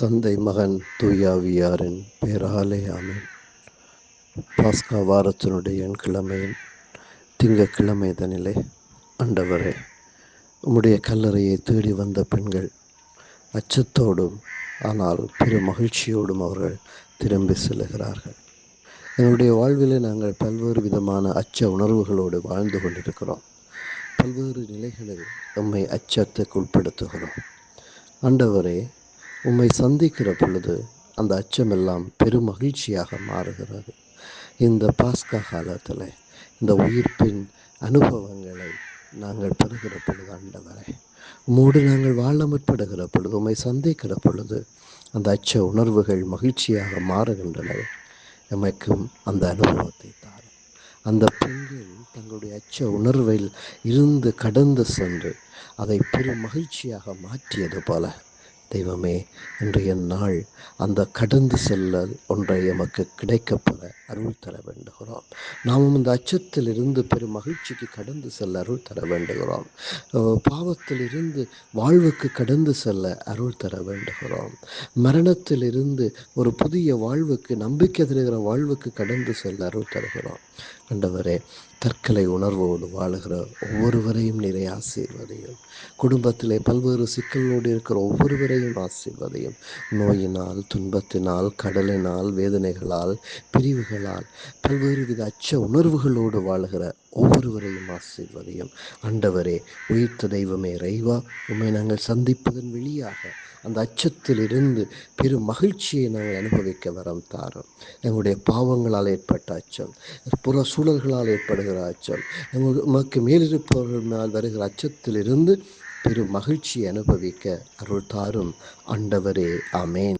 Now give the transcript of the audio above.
தந்தை மகன் தூயாவியாரின் பேராலே ஆமென். பாஸ்கா வாரத்தினுடைய கிழமையின் திங்கக்கிழமை தனிலே ஆண்டவரே உம்முடைய கல்லறையை தேடி வந்த பெண்கள் அச்சத்தோடும் ஆனால் பெரு மகிழ்ச்சியோடும் அவர்கள் திரும்பி செல்லுகிறார்கள். என்னுடைய வாழ்விலே நாங்கள் பல்வேறு விதமான அச்ச உணர்வுகளோடு வாழ்ந்து கொண்டிருக்கிறோம். பல்வேறு நிலைகளில் நம்மை அச்சத்துக்கு உட்படுத்துகிறோம் ஆண்டவரே உம்மை சந்திக்கிற பொழுது அந்த அச்சமெல்லாம் பெரும் மகிழ்ச்சியாக மாறுகிறது. இந்த பாஸ்கா காலத்தில் இந்த உயிர்ப்பின் அனுபவங்களை நாங்கள் பெறுகிற பொழுது அண்டவரை உம்மோடு நாங்கள் வாழ முற்படுகிற பொழுது உம்மை சந்திக்கிற பொழுது அந்த அச்ச உணர்வுகள் மகிழ்ச்சியாக மாறுகின்றன. எமக்கும் அந்த அனுபவத்தை தாரும். அந்த பெண்கள் தங்களுடைய அச்ச உணர்வில் இருந்து கடந்து சென்று அதை பெரும் மகிழ்ச்சியாக மாற்றியது போல தெய்வமே இன்றைய நாள் அந்த கடந்து செல்ல ஒன்றை எமக்கு கிடைக்கப்பெற அருள் தர வேண்டுகிறோம். நாமும் இந்த அச்சத்தில் இருந்து பெரும் மகிழ்ச்சிக்கு கடந்து செல்ல அருள் தர வேண்டுகிறோம். பாவத்தில் இருந்து வாழ்வுக்கு கடந்து செல்ல அருள் தர வேண்டுகிறோம். மரணத்தில் இருந்து ஒரு புதிய வாழ்வுக்கு நம்பிக்கை தருகிற வாழ்வுக்கு கடந்து செல்ல அருள் தருகிறோம். ஆண்டவரே தற்கொலை உணர்வோடு வாழுகிற ஒவ்வொருவரையும் நிறைய ஆசீர்வதையும். குடும்பத்திலே பல்வேறு சிக்கலோடு இருக்கிற ஒவ்வொருவரையும் ஆசீர்வதையும். நோயினால் துன்பத்தினால் கடலினால் வேதனைகளால் பிரிவுகளால் பல்வேறு வித அச்ச உணர்வுகளோடு வாழுகிற ஒவ்வொருவரையும் ஆசீர்வதையும். ஆண்டவரே உயிர்த்த தெய்வமே இறைவா உண்மை நாங்கள் சந்திப்பதன் வழியாக அந்த அச்சத்திலிருந்து பெரு பெரும் மகிழ்ச்சியை நாங்கள் அனுபவிக்க வரம் தாரோம். எங்களுடைய பாவங்களால் ஏற்பட்ட அச்சம் புற சூழல்களால் ஏற்படுகிற அச்சம். உமக்கு மேலிருப்பவர்கள் மேல் வருகிற அச்சத்தில் இருந்து பெரும் மகிழ்ச்சியை அனுபவிக்க அருள் தாரும். ஆண்டவரே அமேன்